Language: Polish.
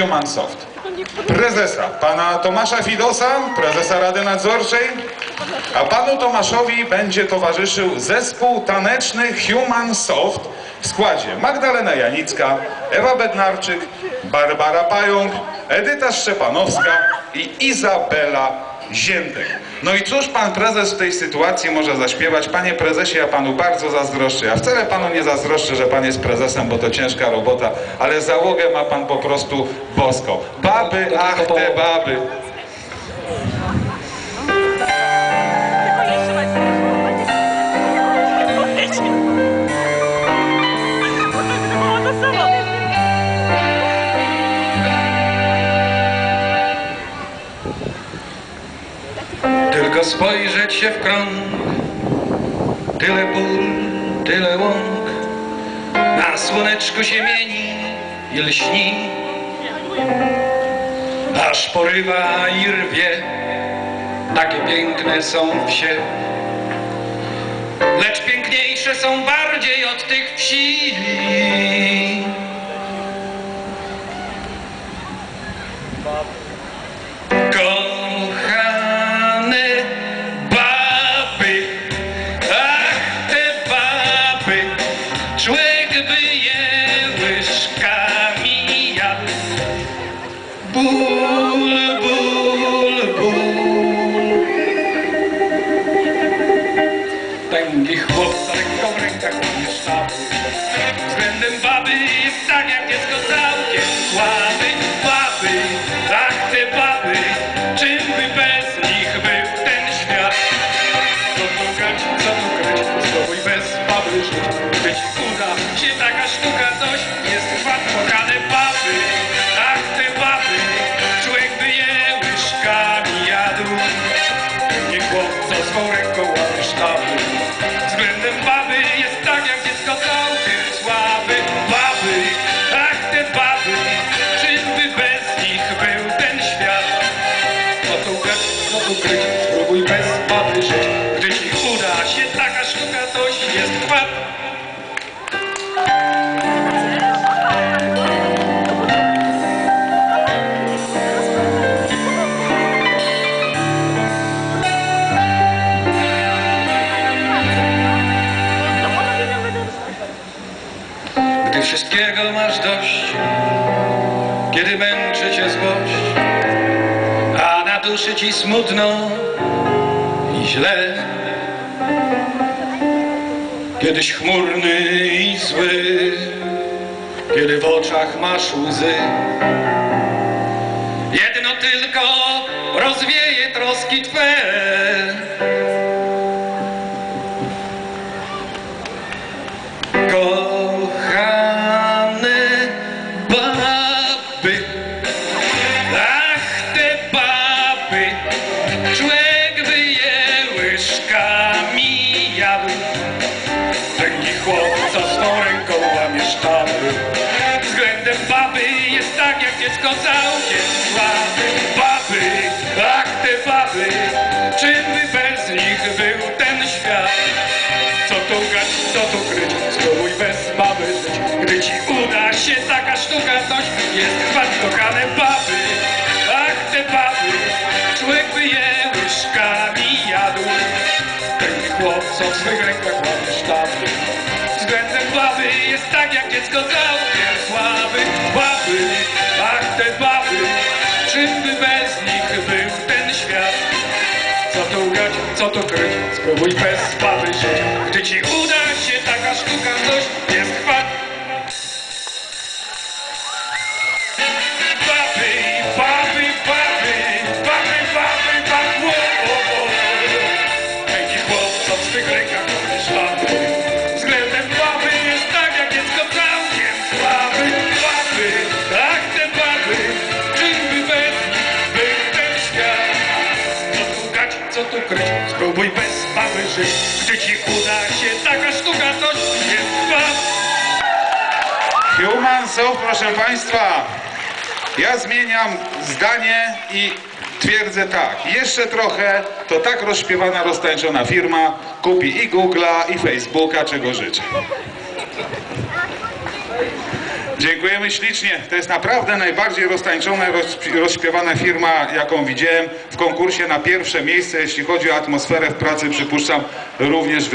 Human Soft. Prezesa, pana Tomasza Fidosa, prezesa Rady Nadzorczej, a panu Tomaszowi będzie towarzyszył zespół taneczny Human Soft w składzie Magdalena Janicka, Ewa Bednarczyk, Barbara Pająk, Edyta Szczepanowska i Izabela Ziętek. No i cóż pan prezes w tej sytuacji może zaśpiewać? Panie prezesie, ja panu bardzo zazdroszczę. Ja wcale panu nie zazdroszczę, że pan jest prezesem, bo to ciężka robota, ale załogę ma pan po prostu boską. Baby, ach te baby. Tylko spojrzeć się w krąg. Tyle pól, tyle łąk. Na słoneczku się mieni i lśni. Aż porywa i rwie. Takie piękne są wsie. Lecz piękniejsze są bardziej od tych wsi Tęgi chłopca ręką w rękach. Względem baby jest tak jak dziecko całkiem słaby. Baby, ach te baby, czym by bez nich był ten świat? Co tu grać, co tu grać, spróbuj bez baby żyć. Ci uda się taka sztuka, coś jest wad kochane baby. Ach te baby, człowiek by je łyżkami jadł. Nie chłopco swą ręką microscopy. Wszystkiego masz dość Kiedy męczy cię złość A na duszy ci smutno i źle. Kiedyś chmurny i zły Kiedy w oczach masz łzy. Jedno tylko rozwieje troski Twe dziecko całkiem słaby. Baby, ach te baby, czym by bez nich był ten świat? Co tu gać, co tu kryć, spróbuj bez baby żyć. Gdy ci uda się taka sztuka, coś jest. Kwat kochane baby. Ach te baby, człowiek by je łyżkami jadł. Ten chłopco w swych rękach łapie sztaby Względem baby jest tak jak dziecko słaby czym bez nich był ten świat. Co tu grać, co tu kryć, spróbuj bez baby żyć. Gdy ci uda się taka sztuka, spróbuj bez baby żyć Gdy ci uda się taka sztuka, jest dwa Human Soft, proszę Państwa, ja zmieniam zdanie i twierdzę tak. Jeszcze trochę, to tak rozśpiewana, roztańczona firma kupi i Google'a, i Facebooka, czego życzę. Dziękujemy ślicznie. To jest naprawdę najbardziej roztańczona, roz- rozśpiewana firma, jaką widziałem w konkursie na pierwsze miejsce. Jeśli chodzi o atmosferę w pracy, przypuszczam również wy